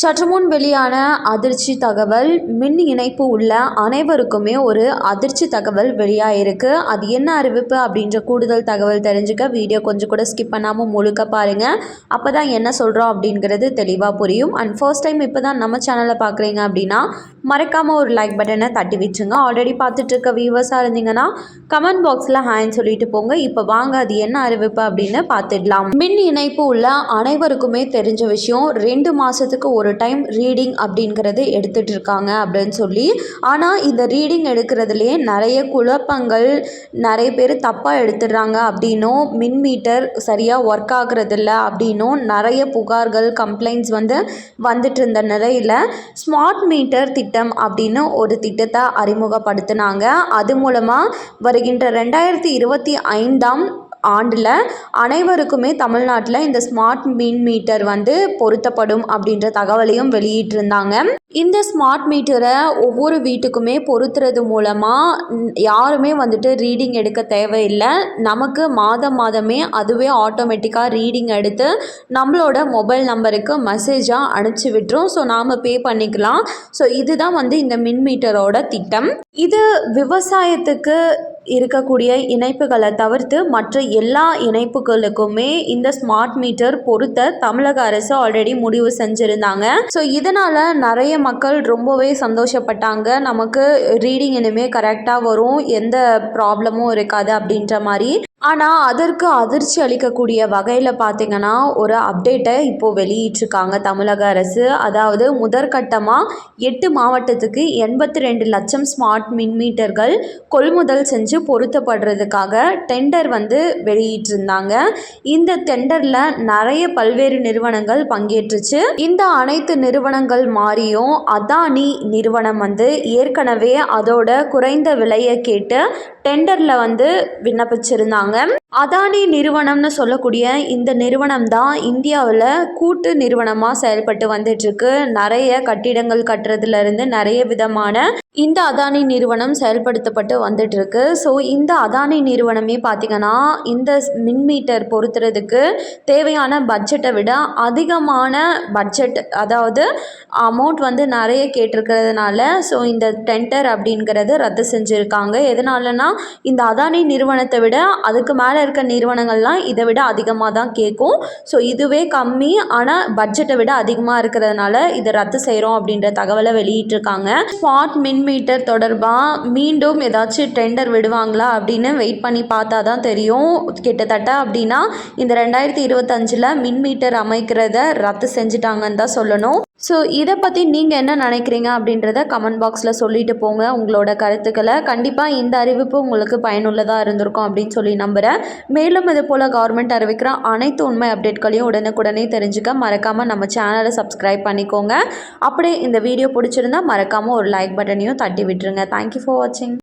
சற்று முன் வெளியான அதிர்ச்சி தகவல் மின் இணைப்பு உள்ள அனைவருக்குமே ஒரு அதிர்ச்சி தகவல் வெளியாயிருக்கு. அது என்ன அறிவிப்பு அப்படின்ற கூடுதல் தகவல் தெரிஞ்சுக்க வீடியோ கொஞ்சம் கூட ஸ்கிப் பண்ணாமல் முழுக்க பாருங்கள் அப்போ தான் என்ன சொல்கிறோம் அப்படிங்கிறது தெளிவாக புரியும். அண்ட் ஃபர்ஸ்ட் டைம் இப்போ தான் நம்ம சேனலை பார்க்குறீங்க அப்படின்னா மறக்காமல் ஒரு லைக் பட்டனை தட்டி விட்டுருங்க. ஆல்ரெடி பார்த்துட்டு இருக்க வியூவர்ஸாக இருந்தீங்கன்னா கமெண்ட் பாக்ஸில் ஹேண்ட் சொல்லிட்டு போங்க. இப்போ வாங்க அது என்ன அறிவிப்பு அப்படின்னு பார்த்துடலாம். மின் இணைப்பு உள்ள அனைவருக்குமே தெரிஞ்ச விஷயம் ரெண்டு மாதத்துக்கு ஒரு டைம் ரீடிங் அப்படிங்கிறது எடுத்துகிட்டு இருக்காங்க அப்படின்னு சொல்லி. ஆனால் இந்த ரீடிங் எடுக்கிறதுலையே நிறைய குழப்பங்கள் நிறைய பேர் தப்பாக எடுத்துடுறாங்க அப்படின்னும் மின் மீட்டர் சரியாக ஒர்க் ஆகுறதில்ல அப்படின்னும் நிறைய புகார்கள் கம்ப்ளைண்ட்ஸ் வந்து வந்துட்டு இருந்த நிலையில் ஸ்மார்ட் மீட்டர் திட்டம் அப்படின்னு ஒரு திட்டத்தை அறிமுகப்படுத்தினாங்க. அது மூலமாக வருகின்ற ரெண்டாயிரத்தி இருபத்தி ஐந்தாம் ஆண்டில் அனைவருக்குமே தமிழ்நாட்டில் இந்த ஸ்மார்ட் மின் மீட்டர் வந்து பொருத்தப்படும் அப்படின்ற தகவலையும் வெளியிட்டிருந்தாங்க. இந்த ஸ்மார்ட் மீட்டரை ஒவ்வொரு வீட்டுக்குமே பொருத்துறது மூலமாக யாருமே வந்துட்டு ரீடிங் எடுக்க தேவையில்லை. நமக்கு மாதம் மாதமே அதுவே ஆட்டோமேட்டிக்காக ரீடிங் எடுத்து நம்மளோட மொபைல் நம்பருக்கு மெசேஜாக அனுப்பிச்சி விட்டுரும். ஸோ நாம் பே பண்ணிக்கலாம். ஸோ இதுதான் வந்து இந்த மின் மீட்டரோட திட்டம். இது விவசாயத்துக்கு இருக்கக்கூடிய இணைப்புகளை தவிர்த்து மற்ற எல்லா இணைப்புகளுக்குமே இந்த ஸ்மார்ட் மீட்டர் பொருத்த தமிழக அரசு ஆல்ரெடி முடிவு செஞ்சுருந்தாங்க. ஸோ இதனால் நிறைய மக்கள் ரொம்பவே சந்தோஷப்பட்டாங்க. நமக்கு ரீடிங் இனிமேல் கரெக்டாக வரும். எந்த ப்ராப்ளமும் இருக்காது அப்படின்ற மாதிரி. ஆனால் அதற்கு அதிர்ச்சி அளிக்கக்கூடிய வகையில் பார்த்திங்கன்னா ஒரு அப்டேட்டை இப்போது வெளியிட்டிருக்காங்க தமிழக அரசு. அதாவது முதற்கட்டமாக எட்டு மாவட்டத்துக்கு எண்பத்தி ரெண்டு லட்சம் ஸ்மார்ட் மின் மீட்டர்கள் கொள்முதல் செஞ்சு செஞ்சு பொருத்தப்படுறதுக்காக டெண்டர் வந்து வெளியிட்டிருந்தாங்க. இந்த டெண்டரில் நிறைய பல்வேறு நிறுவனங்கள் பங்கேற்றுச்சு. இந்த அனைத்து நிறுவனங்கள் மாறியும் அதானி நிறுவனம் வந்து ஏற்கனவே அதோட குறைந்த விலையை கேட்டு டெண்டரில் வந்து விண்ணப்பிச்சிருந்தாங்க. அதானி நிறுவனம்னு சொல்லக்கூடிய இந்த நிறுவனம் தான் இந்தியாவில் கூட்டு நிறுவனமாக செயல்பட்டு வந்துட்டுருக்கு. நிறைய கட்டிடங்கள் கட்டுறதுலேருந்து நிறைய விதமான இந்த அதானி நிறுவனம் செயல்படுத்தப்பட்டு வந்துட்டுருக்கு. ஸோ இந்த அதானி நிறுவனமே பார்த்திங்கன்னா இந்த மின் மீட்டர் பொருத்துறதுக்கு தேவையான பட்ஜெட்டை விட அதிகமான பட்ஜெட் அதாவது அமௌண்ட் வந்து நிறைய கேட்டிருக்கிறதுனால ஸோ இந்த டெண்டர் அப்படிங்கிறது ரத்து செஞ்சுருக்காங்க. எதனாலனா இந்த அதானி நிறுவனத்தை விட அதுக்கு மேலே இருக்க நிறுவனங்கள்லாம் இதை விட அதிகமாக தான் கேட்கும். ஸோ இதுவே கம்மி. ஆனால் பட்ஜெட்டை விட அதிகமாக இருக்கிறதுனால இதை ரத்து செய்கிறோம் அப்படின்ற தகவலை வெளியிட்டிருக்காங்க. ஸ்மார்ட் மின் மீட்டர் தொடர்பாக மீண்டும் ஏதாச்சும் டெண்டர் விடுவாங்களா அப்படின்னு வெயிட் பண்ணி பார்த்தா தான் தெரியும். கிட்டத்தட்ட அப்படின்னா இந்த ரெண்டாயிரத்தி இருபத்தஞ்சில் மின் மீட்டர் அமைக்கிறத ரத்து செஞ்சுட்டாங்கன்னு தான் சொல்லணும். ஸோ இதை பற்றி நீங்கள் என்ன நினைக்கிறீங்க அப்படின்றத கமெண்ட் பாக்ஸில் சொல்லிட்டு போங்க. உங்களோட கருத்துக்களை கண்டிப்பாக இந்த அறிவிப்பு உங்களுக்கு பயனுள்ளதாக இருந்திருக்கும் அப்படின்னு சொல்லி நம்புகிறேன் மேலும் இது போல் கவர்மெண்ட் அறிவிக்கிற அனைத்து உண்மை அப்டேட்களையும் உடனுக்குடனே தெரிஞ்சுக்க மறக்காமல் நம்ம சேனலை சப்ஸ்கிரைப் பண்ணிக்கோங்க. அப்படியே இந்த வீடியோ பிடிச்சிருந்தா மறக்காமல் ஒரு லைக் பட்டனையும் தட்டி விட்டுருங்க. தேங்க்யூ ஃபார் வாட்சிங்